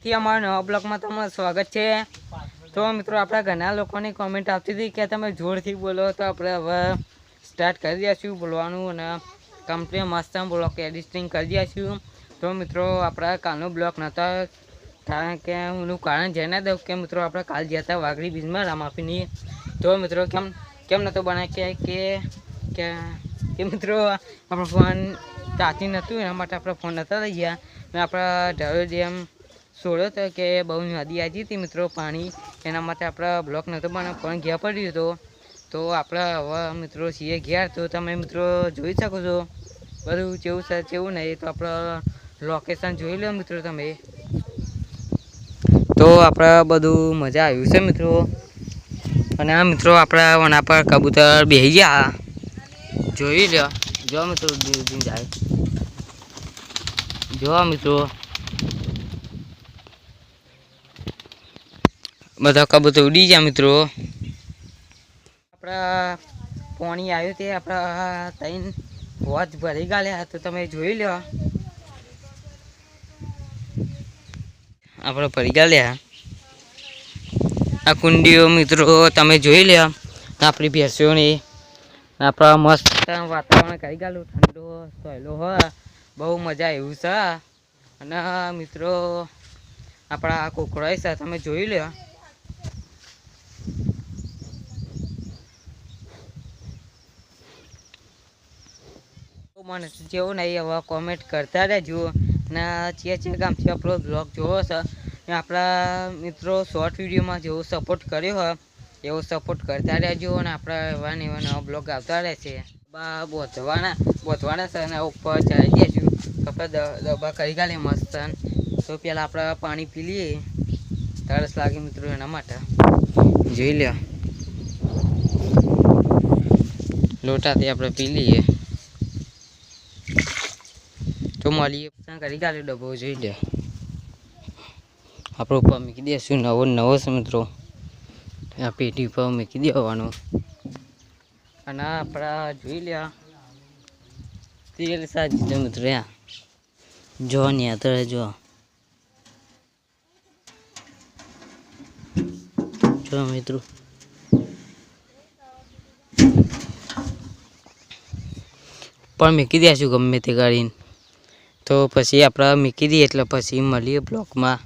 ફરીથી અમારા નવા બ્લોગમાં તમારું સ્વાગત છે. તો મિત્રો, આપણા ઘણા લોકોની કોમેન્ટ આવતી હતી કે તમે જોરથી બોલો તો આપણે હવે સ્ટાર્ટ કરી દઈશું બોલવાનું અને કમ્પ્લીટ મસ્ત બ્લોક એડિટિંગ કરી દઈશું. તો મિત્રો, આપણા કાલનો બ્લોક નહોતા કારણ કે એનું કારણ જઈને દઉં કે મિત્રો, આપણે કાલ ગયા હતા વાગડી બીજમાં રામાફીની તો મિત્રો, કેમ કેમ નહોતો બનાવે કે કે કે મિત્રો, આપણો ફોન ચાર્જિંગ નહોતું એના માટે આપણે ફોન નહોતા લઈ ગયા. ને આપણા ઢાળો ડેમ છોડ્યો હતો કે બહુ નદી આવી હતી મિત્રો પાણી. એના માટે આપણે બ્લોક નહોતો બનાવ પણ ઘેર પડ્યો હતો. તો આપણે હવે મિત્રો છીએ ઘેર. તો તમે મિત્રો જોઈ શકો છો. બધું કેવું છે કેવું નહીં. તો આપણે લોકેશન જોઈ લો મિત્રો તમે. તો આપણે બધું મજા આવ્યું છે મિત્રો. અને આ મિત્રો આપણા વના પર કબૂતર બેસી ગયા. જોઈ લો. જો મિત્રો જાય. જો મિત્રો બધા કબૂતર ઉડી ગયા મિત્રો. આપણા પાણી આવ્યું તે આપણા ત્રણ વોચ ભરી ગયા તો તમે જોઈ લો આપણે ભરી ગયા આ કુંડીઓ મિત્રો તમે જોઈ લો આપણી ભેંસોની આપણા મસ્ત વાતાવરણ કરી ગયેલું ઠંડો સહેલો હ. બહુ મજા એવું છે. અને મિત્રો આપણા આ કોકરાય છે તમે જોઈ લો મને જેવું નહીં, હવે કોમેન્ટ કરતા રહેજો. ને ચે ચે ગામથી આપણો બ્લોગ જોવો છે ને આપણા મિત્રો શોર્ટ વિડીયોમાં જેવો સપોર્ટ કર્યો હોય, એવો સપોર્ટ કરતા રહેજો અને આપણા એવા ને એવા નવા બ્લોગ આવતા રહેશે. બા, બોધવાના બોધવાના છે અને ઉપર ચડી દઈશું આપણે દબા કરી ગાલે મસ્ત. તો પહેલાં આપણે પાણી પી લઈએ. તરસ લાગે મિત્રો એના માટે. જોઈ લ્યો. લોટાથી આપણે પી લઈએ. તો મળીએ પસંદ કરી ગાલે ડબ્બો જોઈ લે. આપણો ઉપર મૂકી દેશું, નવો નવો છે મિત્રો. આ પેટી ઉપર મૂકી દેવાનો. અને આપણા જોઈ લ્યા તેલ સાજી છે મિત્રો આ જો ને અત્યારે જો. જો મિત્રો. પણ મેં કીધ્યા છું ગમે તે ગાડીને તો પછી આપણે મૂકી દઈએ, એટલે પછી મળીએ બ્લોકમાં.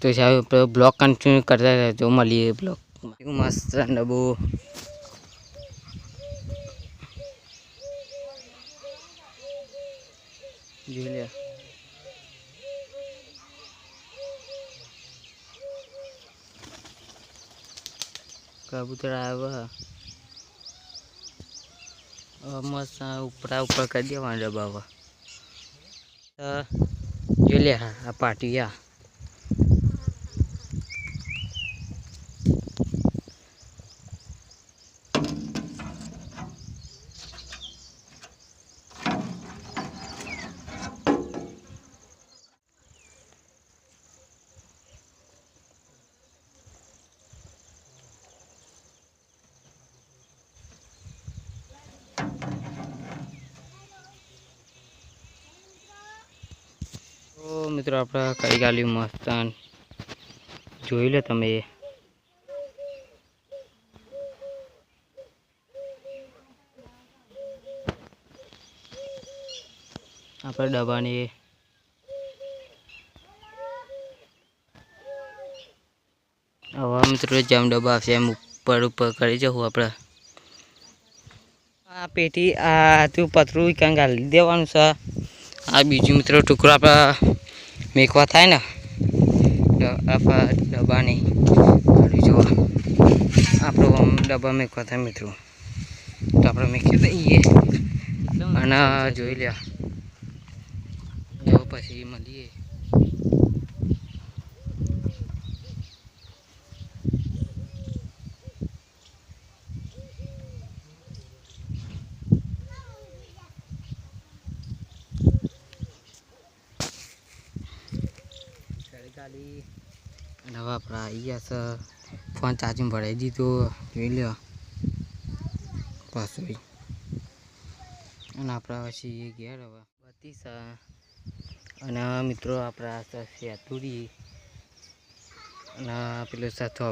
તો સાહેબ, આપણે બ્લોક કન્ટિન્યુ કરતા રહેજો, મળીએ બ્લોકમાં. એવું મસ્ત ડબ્બો જોઈ લે કબૂતર આવ્યા મસ્ત ઉપરા ઉપર કરી દેવાના ડબ્બા જોઈ લે હા આ પાટી તો મિત્રો આપણે કઈ ગાલી મસ્ત જોઈ લો તમે આપણે ડબ્બાની હવે મિત્રો જેમ ડબ્બા આવશે એમ ઉપર ઉપર કરી જવું આપણે. આ પેટી, આ તું પથરું ક્યાં ગાલી દેવાનું છે. આ બીજું મિત્રો ટુકડો આપણા મેકવા થાય ને આપણા ડબ્બાની જો આપણો ડબ્બા મેકવા થાય મિત્રો. તો આપણે મેકી દઈએ અને જોઈ લ્યા. જો પછી મળીએ. ગાડી અને હવે આપણે આવી છે ફોન ચાર્જિંગ ભરાઈ દીધો જોઈ લ્યો. પાછું અને આપણા પછી ઘેર હવે બત્રીસ અને મિત્રો આપણા છે સેતુરી અને પેલો પેલું સાથે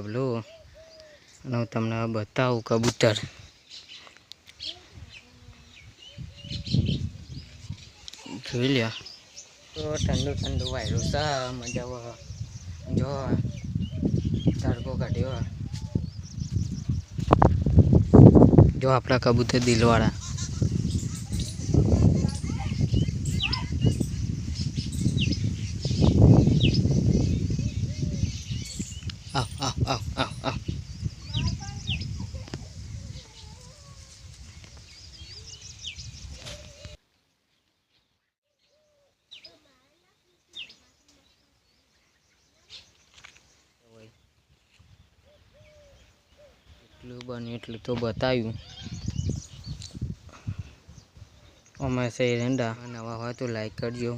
અને હું તમને બતાવું કબૂતર. જોઈ લ્યો. તો ઠંડુ ઠંડુ વાયરું છે, મજા આવે. જો તડકો કાઢ્યો. જો આપણા કબૂતર દિલવાળા. આવ આવ આવ આવ આવ એટલું બને એટલું તો બતાવ્યું. અમે છે એરંડા નવા હોય તો લાઈક કરજો.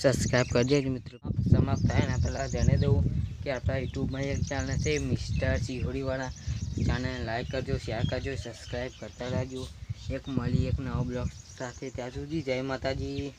સબસ્ક્રાઈબ કરી દેજો મિત્રો. સમાપ્ત થાય ને પહેલાં જાણી દઉં કે આપણા યુટ્યુબમાં એક ચેનલ છે મિસ્ટર સિહોડીવાળા ચેનલ લાઈક કરજો શેર કરજો સબસ્ક્રાઈબ કરતા રહેજો. એક મળી એક નવો બ્લોગ સાથે ત્યાં સુધી જય માતાજી.